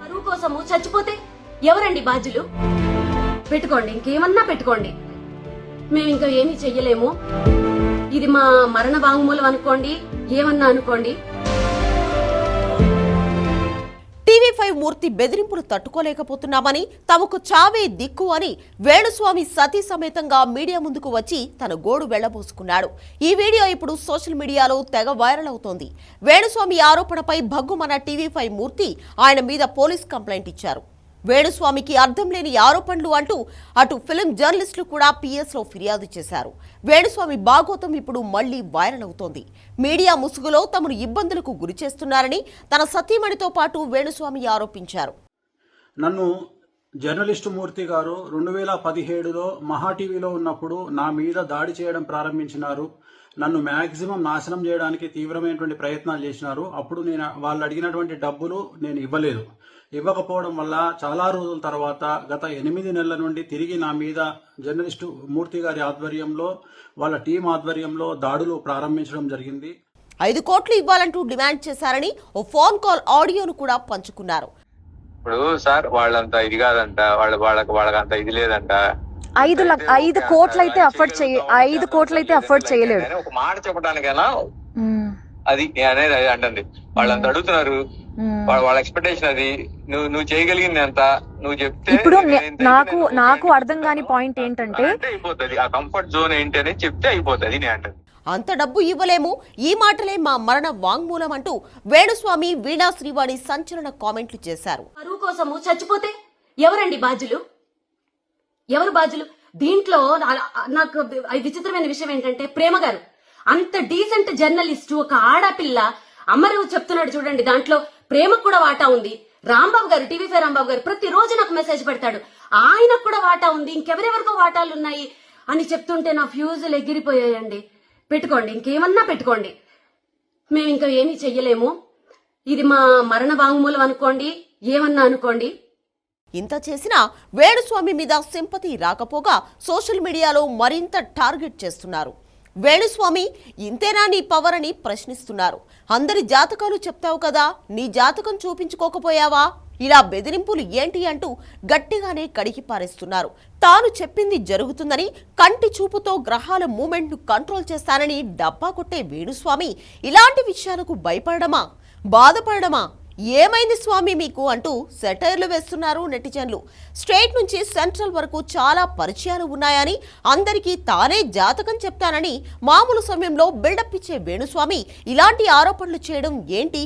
పరువు కోసము చచ్చిపోతే ఎవరండి బాధ్యులు? పెట్టుకోండి ఇంకేమన్నా పెట్టుకోండి. మేము ఇంకా ఏమీ చెయ్యలేము. ఇది మా మరణ వాంగ్మూలం అనుకోండి ఏమన్నా అనుకోండి. పూర్తి మూర్తి బెదిరింపులు తట్టుకోలేకపోతున్నామని తమకు చావే దిక్కు అని వేణుస్వామి సతీ సమేతంగా మీడియా ముందుకు వచ్చి తన గోడు వెళ్ళబోసుకున్నాడు ఈ వీడియో ఇప్పుడు సోషల్ మీడియాలో తెగ వైరల్ అవుతోంది. వేణుస్వామి ఆరోపణపై భగ్గుమన టీవీ ఫైవ్ మూర్తి ఆయన మీద పోలీస్ కంప్లైంట్ ఇచ్చారు. వేణుస్వామికి అర్థం లేని ఆరోపణలు అంటూ అటు ఫిలిం జర్నలిస్టులు కూడా పిఎస్లో ఫిర్యాదు చేశారు. వేణుస్వామి బాగోతం ఇప్పుడు మళ్ళీ వైరల్ అవుతోంది. మీడియా ముసుగులో తమను ఇబ్బందులకు గురి చేస్తున్నారని తన సతీమణితో పాటు వేణుస్వామి ఆరోపించారు. నన్ను జర్నలిస్టు మూర్తి గారు రెండు వేల పదిహేడులో మహా టీవీలో ఉన్నప్పుడు నా మీద దాడి చేయడం ప్రారంభించినారు. నన్ను మ్యాక్సిమం నాశనం చేయడానికి తీవ్రమైనటువంటి ప్రయత్నాలు చేసినారు. అప్పుడు నేను వాళ్ళు అడిగినటువంటి డబ్బులు నేను ఇవ్వలేదు. ఇవ్వకపోవడం వల్ల చాలా రోజుల తర్వాత గత ఎనిమిది నెలల నుండి తిరిగి నా మీద జర్నలిస్టు మూర్తి గారి ఆధ్వర్యంలో వాళ్ళ టీం ఆధ్వర్యంలో దాడులు ప్రారంభించడం జరిగింది. ఐదు కోట్లు ఇవ్వాలంటూ డిమాండ్ చేశారని ఓ ఫోన్ కాల్ ఆడియోను కూడా పంచుకున్నారు. ఇప్పుడు సార్ వాళ్ళంత ఇది కాదంట వాళ్ళ వాళ్ళకి వాళ్ళకి అంత ఇది లేదంట. ఐదు లక్ష ఐదు కోట్లు అయితే అఫోర్డ్ చేయ ఐదు కోట్లు అయితే అఫోర్డ్ చేయలేడు. కానీ ఒక మాట చెప్పడానికైనా. అది అనేది అది అంటుంది వాళ్ళంత అడుగుతున్నారు. వాళ్ళ ఎక్స్పెక్టేషన్ అది. నువ్వు నువ్వు చేయగలిగింది ఎంత? నువ్వు చెప్తే ఇప్పుడు నాకు నాకు. అర్థం కాని పాయింట్ ఏంటంటే అయిపోతుంది. ఆ కంఫర్ట్ జోన్ ఏంటి అనేది చెప్తే అయిపోతుంది. నేను అంటది. అంత డబ్బు ఇవ్వలేము. ఈ మాటలే మా మరణ వాంగ్మూలం అంటూ వేణుస్వామి వీణా శ్రీవాణి సంచలన కామెంట్లు చేశారు. కోసము చచ్చిపోతే ఎవరండి బాధ్యులు? ఎవరు బాధ్యులు? దీంట్లో నా- నాకు విచిత్రమైన విషయం ఏంటంటే ప్రేమ గారు. అంత డీసెంట్ జర్నలిస్ట్ ఒక ఆడపిల్ల అమరు చెప్తున్నాడు చూడండి దాంట్లో ప్రేమకు కూడా వాటా ఉంది. రాంబాబు గారు టీవీ ఫైవ్ రాంబాబు గారు ప్రతిరోజు నాకు మెసేజ్ పెడతాడు. ఆయనకు కూడా వాటా ఉంది ఇంకెవరెవరికో వాటాలు ఉన్నాయి అని చెప్తుంటే నా ఫ్యూజులు ఎగిరిపోయాయండి. పెట్టుకోండి ఇంకేమన్నా పెట్టుకోండి. మేము ఇంకా ఏమీ చెయ్యలేము. ఇది మా మరణ వాంగ్మూలం అనుకోండి ఏమన్నా అనుకోండి. ఇంత చేసినా వేణుస్వామి మీద సింపతి రాకపోగా సోషల్ మీడియాలో మరింత టార్గెట్ చేస్తున్నారు. వేణుస్వామి ఇంతేనా నీ పవర్ అని ప్రశ్నిస్తున్నారు. అందరి జాతకాలు చెప్తావు కదా నీ జాతకం చూపించుకోకపోయావా? ఇలా బెదిరింపులు ఏంటి అంటూ గట్టిగానే కడిగి పారేస్తున్నారు. తాను చెప్పింది జరుగుతుందని కంటి చూపుతో గ్రహాల మూమెంట్ను కంట్రోల్ చేస్తానని డబ్బా కొట్టే వేణుస్వామి ఇలాంటి విషయాలకు భయపడమా? బాధపడమా? ఏమైంది స్వామి మీకు అంటూ సెటైర్లు వేస్తున్నారు నెటిజన్లు. స్టేట్ నుంచి సెంట్రల్ వరకు చాలా పరిచయాలు ఉన్నాయని అందరికీ తానే జాతకం చెప్తానని మామూలు సమయంలో బిల్డప్ ఇచ్చే వేణుస్వామి ఇలాంటి ఆరోపణలు చేయడం ఏంటి?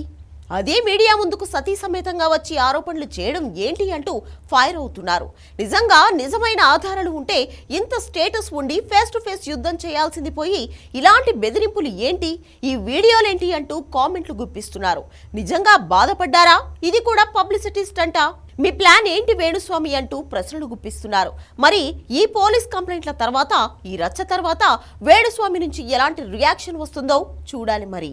అదే మీడియా ముందుకు సతీ సమేతంగా వచ్చి ఆరోపణలు చేయడం ఏంటి అంటూ ఫైర్ అవుతున్నారు. నిజంగా నిజమైన ఆధారాలు ఉంటే ఇంత స్టేటస్ ఉండి ఫేస్ టు ఫేస్ యుద్ధం చేయాల్సింది పోయి ఇలాంటి బెదిరింపులు ఏంటి? ఈ వీడియోలేంటి అంటూ కామెంట్లు గుప్పిస్తున్నారు. నిజంగా బాధపడ్డారా? ఇది కూడా పబ్లిసిటీ స్టంట? మీ ప్లాన్ ఏంటి వేణుస్వామి అంటూ ప్రశ్నలు గుప్పిస్తున్నారు. మరి ఈ పోలీస్ కంప్లైంట్ల తర్వాత ఈ రచ్చ తర్వాత వేణుస్వామి నుంచి ఎలాంటి రియాక్షన్ వస్తుందో చూడాలి మరి.